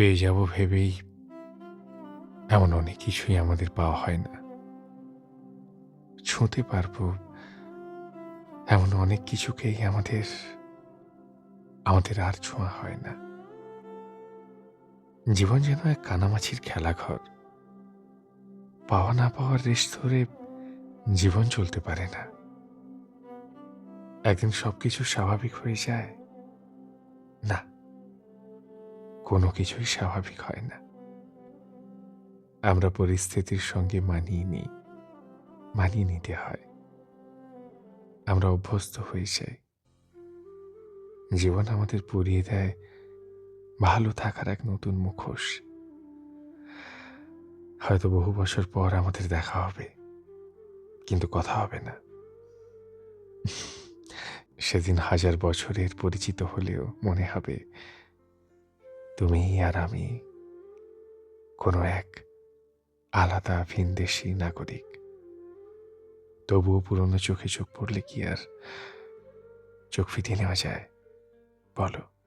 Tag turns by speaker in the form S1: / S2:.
S1: পেয়ে যাব ভেবেই এমন অনেক কিছুই আমাদের পাওয়া হয় না। ছুঁতে পারব এমন অনেক কিছুকেই আমাদের আমাদের আর ছোঁয়া হয় না। জীবন যেন এক কানামাছির খেলাঘর। পাওয়া না পাওয়ার রেশ ধরে জীবন চলতে পারে না। একদিন সবকিছু স্বাভাবিক হয়ে যায়। না। কোনো কিছুই স্বাভাবিক হয় না। আমরা পরিস্থিতির সঙ্গে মানিয়ে নিই, মানিয়ে নিতে হয়। আমরা অভ্যস্ত হয়ে যাই জীবন আমাদের পরিয়ে দেয়, ভালো থাকার এক নতুন মুখোশ। হয়তো বহু বছর পর আমাদের দেখা হবে, কিন্তু কথা হবে না। সেদিন হাজার বছরের পরিচিত হলেও মনে হবে তুমি আর আমি কোনো এক আলাদা ভিনদেশি নাগরিক। তবুও পুরনো চোখে চোখ পড়লে কি আর চোখ ফিরিয়ে নেওয়া যায়? বলো।